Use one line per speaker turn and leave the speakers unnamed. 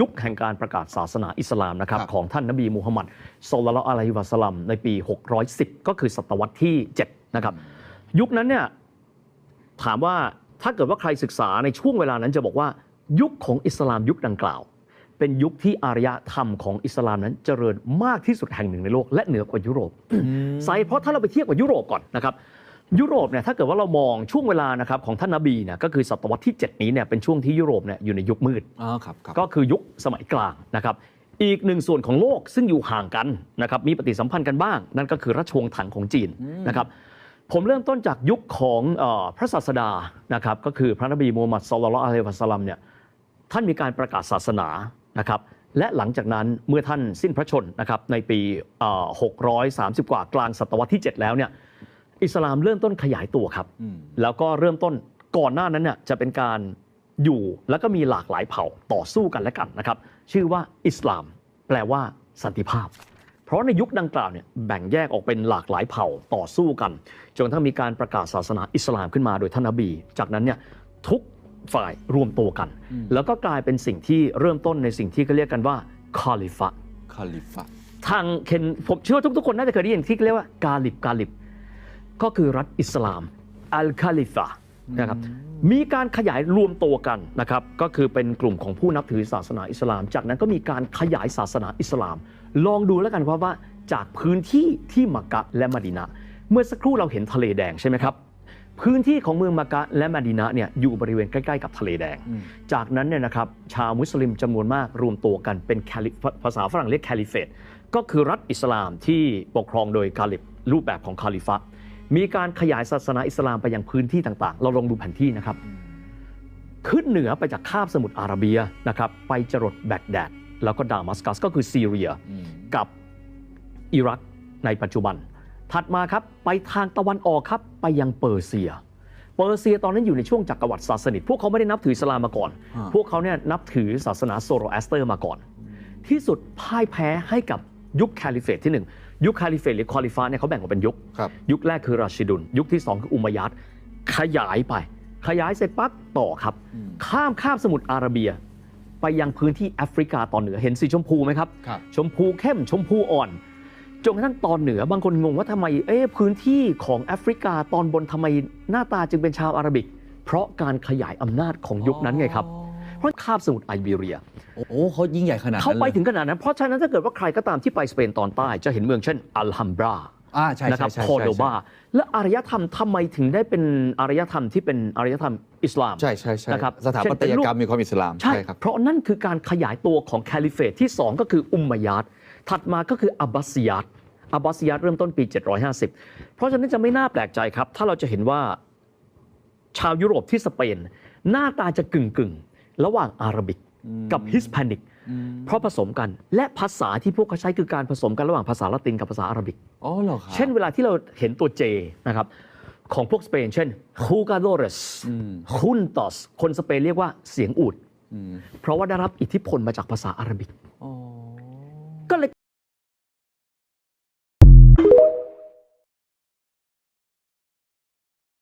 ยุคแห่งการประกาศศาสนาอิสลามนะครับ
ครับ
ของท่านนบีมูฮัมมัดศ็อลลัลลอฮุอะลัยฮิวะสัลลัมในปี 610 ก็คือศตวรรษที่ 7 นะครับ ยุคนั้นเนี่ยถามว่าถ้าเกิดว่าใครศึกษาในช่วงเวลานั้นจะบอกว่า ยุคของอิสลามยุคดังกล่าว เป็นยุคที่อารยธรรมของอิสลามนั้นเจริญมากที่สุดแห่งหนึ่งในโลก และเหนือกว่ายุโรปไซเพราะถ้าเราไปเทียบกับยุโรปก่อนนะครับ ยุโรปเนี่ยถ้าเกิดว่าเรามองช่วงเวลานะครับของท่านนบีเนี่ยก็คือศตวรรษที่ 7 นี้เนี่ยเป็นช่วงที่ยุโรปเนี่ยอยู่ในยุคมืด
อ๋อครับครับ
ก็คือยุคสมัยกลางนะครับอีกหนึ่งส่วนของโลกซึ่งอยู่ห่างกันนะครับมีปฏิสัมพันธ์กันบ้าง นั่นก็คือราชวงศ์ถังของจีนนะครับผมเริ่มต้นจากยุคของเออพระศาสดานะครับก็คือพระนบีมูฮัมมัดศ็อลลัลลอฮุอะลัยฮิวะสัลลัมเนี่ยท่านมีการประกาศศาสนานะครับและหลังจากนั้นเมื่อท่านสิ้นพระชนนะครับในปีเอ่อ630 กว่ากลางศตวรรษที่ 7 แล้วเนี่ย อิสลามเริ่มต้นขยายตัวครับ
อืม
แล้วก็เริ่มต้นก่อนหน้านั้นเนี่ยจะเป็นการอยู่แล้วก็มีหลากหลายเผ่าต่อสู้กันและกันนะครับ ชื่อว่าอิสลาม แปลว่าสันติภาพ เพราะในยุคดังกล่าวเนี่ยแบ่งแยกออกเป็นหลากหลายเผ่าต่อสู้กันจนกระทั่งมีการประกาศศาสนาอิสลามขึ้นมาโดยท่านนบี จากนั้นเนี่ยทุกฝ่ายรวมตัวกัน แล้วก็กลายเป็นสิ่งที่เริ่มต้นในสิ่งที่เขาเรียกกันว่าคอลิฟะ
คาลิฟะ
ทางเคนผมเชื่อว่าทุกๆคนน่าจะเคยได้ยินที่เรียกว่ากาลิบกาลิบ ก็คือรัฐอิสลามอัลคาลิฟะนะครับมีการขยายรวมตัวกันนะครับก็คือเป็นกลุ่มของผู้นับถือศาสนาอิสลาม จากนั้นก็มีการขยายศาสนาอิสลาม ลองดูแล้วกันว่าว่าจากพื้นที่ที่มักกะและมะดินะห์เมื่อสักครู่เราเห็นทะเลแดงใช่ไหมครับพื้นที่ของเมืองมักกะและมะดินะห์เนี่ยอยู่บริเวณใกล้ๆกับทะเลแดง
อืม
จากนั้นเนี่ยนะครับชาวมุสลิมจำนวนมากรวมตัวกันเป็นแคลิภาษาฝรั่งเรียกแคลิเฟตก็คือรัฐอิสลามที่ปกครองโดยคาลิฟรูปแบบของคาลิฟะ มีการขยายศาสนาอิสลามไปยังพื้นที่ต่างๆ เราลองดูแผนที่นะครับ ขึ้นเหนือไปจากคาบสมุทรอาระเบียนะครับไปจรดแบกแดด แล้วก็ดามัสกัสก็คือซีเรีย
อืม
กับอิรักในปัจจุบัน ถัดมาครับไปทางตะวันออกครับไปยังเปอร์เซีย เปอร์เซียตอนนั้นอยู่ในช่วงจักรวรรดิศาสนิทพวกเขาไม่ได้นับถืออิสลามมาก่อน
อ่า
พวกเขาเนี่ยนับถือศาสนาโซโรแอสเตอร์มาก่อน ที่สุดพ่ายแพ้ให้กับยุคแคลิเฟตที่หนึ่ง ยุคแคลิเฟตหรือคอลิฟาเนี่ยเขาแบ่งออกเป็นยุค
ครับ
ยุคแรกคือราชิดุล ยุคที่ 2 คืออุมัยยัดขยายไป ขยายเสร็จปั๊บต่อครับ
อืม
ข้ามข้ามสมุทรอาระเบีย ไปยังพื้นที่แอฟริกาตอนเหนือเห็นสีชมพูไหมครับ
ครับ
ชมพูเข้มชมพูอ่อนจนกระทั่งตอนเหนือบางคนงงว่าทำไมเอ๊ะพื้นที่ของแอฟริกาตอนบนทำไมหน้าตาจึงเป็นชาวอาหรับิก เพราะการขยายอำนาจของยุคนั้นไงครับ เพราะคาบสมุทรไอเบีเรีย
โอ้โหเขายิ่งใหญ่ขนาดนั้น
เขาไป
ลย
ถึงขนาดนั้น เพราะฉะนั้นถ้าเกิดว่าใครก็ตามที่ไปสเปนตอนใต้ จะเห็นเมืองเช่นอัลฮัมบรา
อ่าใช่
นะค
ใช่
รับ
ใช่
คอร์โดบาและอารยธรรมทำไมถึงได้เป็นอารยธรรมที่เป็นอารยธรรมอิสลาม
ใช่ใช่ใช่
นะครับ
สถาปัตยกรรมมีความอิสลาม
ใช่
ครับ
เพราะนั่นคือการขยายตัวของแคลิเฟตที่ 2 ก็คืออุมมัยยัดถัดมาก็คืออับบาซิยัดอับบาซิยัดเริ่มต้นปี 750 เพราะฉะนั้นจะไม่น่าแปลกใจครับ ถ้าเราจะเห็นว่าชาวยุโรปที่สเปน หน้าตาจะกึ่งกึ่งๆ ระหว่างอาหรับิกกับฮิสแพนิกเพราะผสมกันและภาษาที่พวกเขาใช้คือการผสมกันระหว่างภาษาละตินกับภาษาอาหรับิก
อ๋อเหรอครับ
เช่นเวลาที่เราเห็นตัวเจนะครับของพวกสเปนเช่น jugadores
อืม
juntos คนสเปนเรียกว่าเสียงอูด
อืม
เพราะว่าได้รับอิทธิพลมาจากภาษาอาหรับิก
อ๋อ
ก็เลย